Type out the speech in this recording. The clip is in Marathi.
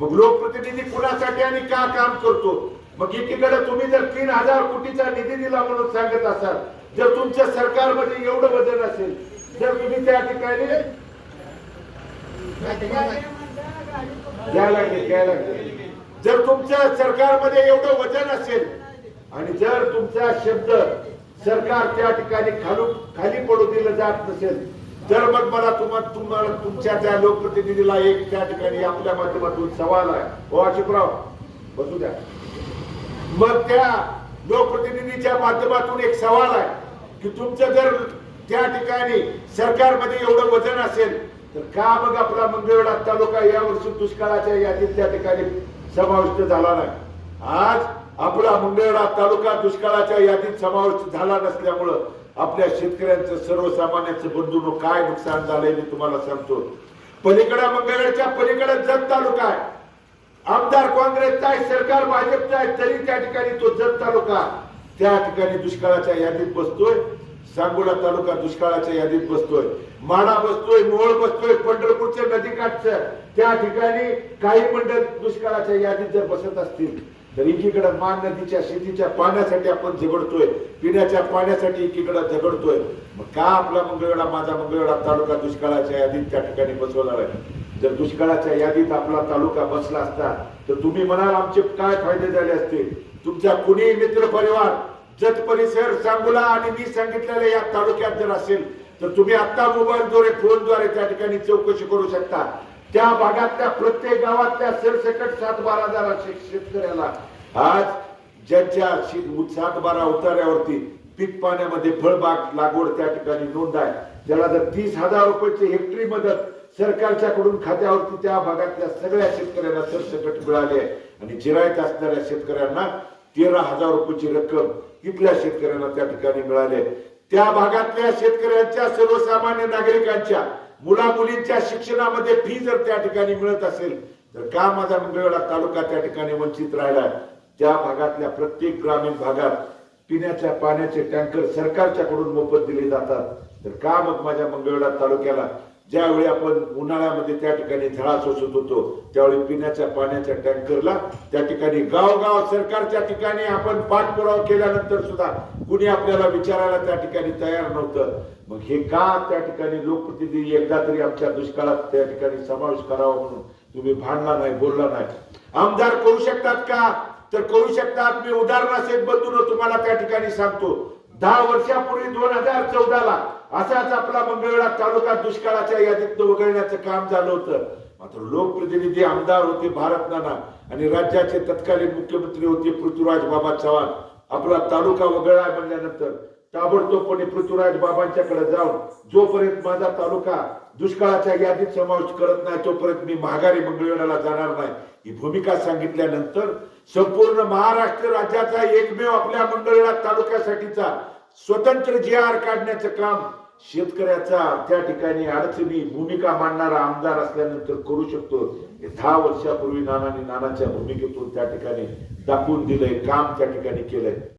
मग लोकप्रतिनिधी कुणासाठी आणि का काम करतो? मग एकीकडे तुम्ही जर तीन हजार कोटीचा निधी दिला म्हणून सांगत असाल जर तुमच्या सरकारमध्ये एवढं वजन असेल जर तुम्ही त्या ठिकाणी घ्यायला घ्यायला जर तुमच्या सरकारमध्ये एवढं वजन असेल आणि जर तुमचा शब्द सरकार त्या ठिकाणी खालू खाली पडू दिलं जात नसेल तर मग मला तुम्हाला तुम्हाला तुमच्या त्या लोकप्रतिनिधीला एक त्या ठिकाणी आपल्या माध्यमातून सवाल आहे हो अशोकराव बसू द्या. मग त्या लोकप्रतिनिधीच्या माध्यमातून एक सवाल आहे की तुमचं जर त्या ठिकाणी सरकारमध्ये एवढं वजन असेल तर का मग आपला मंगळवेढा तालुका या वर्षी दुष्काळाच्या यादीत त्या ठिकाणी समाविष्ट झाला नाही? आज आपला मंगळवेढा तालुका दुष्काळाच्या यादीत समाविष्ट झाला नसल्यामुळं आपल्या शेतकऱ्यांचं सर्वसामान्यांचं बंधून काय नुकसान झालंय मी तुम्हाला सांगतो. पलीकडे मंगळवेढच्या पलीकडे जत तालुका आहे. आमदार काँग्रेसचा आहे सरकार भाजपचा आहे तरी त्या ठिकाणी तो जत तालुका त्या ठिकाणी दुष्काळाच्या यादीत बसतोय सांगोला तालुका दुष्काळाच्या यादीत बसतोय. माडा बसतोय मोळ बसतोय पंढरपूरच्या नदीकाठचं. त्या ठिकाणी काही मंडळ दुष्काळाच्या यादीत जर बसत असतील तर एकीकडे मान नदीच्या शेतीच्या पाण्यासाठी आपण झगडतोय पिण्याच्या पाण्यासाठी एकीकडे झगडतोय. मग का आपला मंगळवेढा माझा मंगळवेढा तालुका दुष्काळाच्या यादीत त्या ठिकाणी बसवला आहे? जर दुष्काळाच्या यादीत आपला तालुका बसला असता तर तुम्ही म्हणाल आमचे काय फायदे झाले असते? तुमच्या कुणी मित्र परिवार जत परिसर सांगुला आणि मी सांगितलेल्या या तालुक्यात जर असेल तर तुम्ही आता मोबाईलद्वारे फोनद्वारे त्या ठिकाणी चौकशी करू शकता. त्या भागातल्या प्रत्येक गावातल्या सरसकट सात बारा हजार शेतकऱ्याला आज ज्यांच्या सात बारा उतार्यावरती पीक पाण्यामध्ये फळबाग लागवड त्या ठिकाणी नोंद आहे त्याला जर तीस हजार रुपयाची हेक्टरी मदत सरकारच्याकडून खात्यावरती त्या भागातल्या सगळ्या शेतकऱ्यांना सरसकट मिळाली आहे आणि जिरायत असणाऱ्या शेतकऱ्यांना तेरा हजार रुपयाची रक्कम इथल्या शेतकऱ्यांना त्या ठिकाणी मिळाली आहे. त्या भागातल्या शेतकऱ्यांच्या सर्वसामान्य नागरिकांच्या मुला मुलींच्या शिक्षणामध्ये फी जर त्या ठिकाणी मिळत असेल तर का माझा मंगळवेढा तालुका त्या ठिकाणी वंचित राहिला त्या भागातल्या प्रत्येक ग्रामीण भागात पिण्याच्या पाण्याचे टँकर सरकारच्याकडून मोफत दिले जातात. तर का मग माझ्या मंगळवेढा तालुक्याला ज्यावेळी आपण उन्हाळ्यामध्ये त्या ठिकाणी झळा सोसत होतो त्यावेळी पिण्याच्या पाण्याच्या टँकरला त्या ठिकाणी गावगाव सरकारच्या ठिकाणी आपण पाठपुरावा केल्यानंतर सुद्धा कुणी आपल्याला विचारायला त्या ठिकाणी तयार नव्हतं. मग हे का त्या ठिकाणी लोकप्रतिनिधी एकदा तरी आमच्या दुष्काळात त्या ठिकाणी समावेश करावा म्हणून तुम्ही भांडला नाही बोलला नाही? आमदार करू शकतात का? तर करू शकतात. मी उदाहरणासहित बंधून तुम्हाला त्या ठिकाणी सांगतो. दहा वर्षापूर्वी दोन हजार चौदाला असाच आपला मंगळवेढा तालुका दुष्काळाच्या यादीत वगळण्याचं काम झालं होतं. मात्र लोकप्रतिनिधी आमदार होते भारत नाना आणि राज्याचे तत्कालीन मुख्यमंत्री होते पृथ्वीराज बाबा चव्हाण. आपला तालुका वगळला म्हणल्यानंतर ताबडतोबपणे पृथ्वीराज बाबांच्याकडे जाऊन जोपर्यंत माझा तालुका दुष्काळाच्या यादीत समावेश करत नाही तोपर्यंत मी माघारी मंगळवेढाला जाणार नाही. ही भूमिका सांगितल्यानंतर संपूर्ण महाराष्ट्र राज्याचा एकमेव आपल्या मंगळवेढा तालुक्यासाठीचा स्वतंत्र जे आर काढण्याचं काम शेतकऱ्याचा त्या ठिकाणी अडचणी भूमिका मांडणारा आमदार असल्यानंतर करू शकतो. हे दहा वर्षापूर्वी नानाने नानाच्या भूमिकेतून त्या ठिकाणी दाखवून दिलंय काम त्या ठिकाणी केलंय.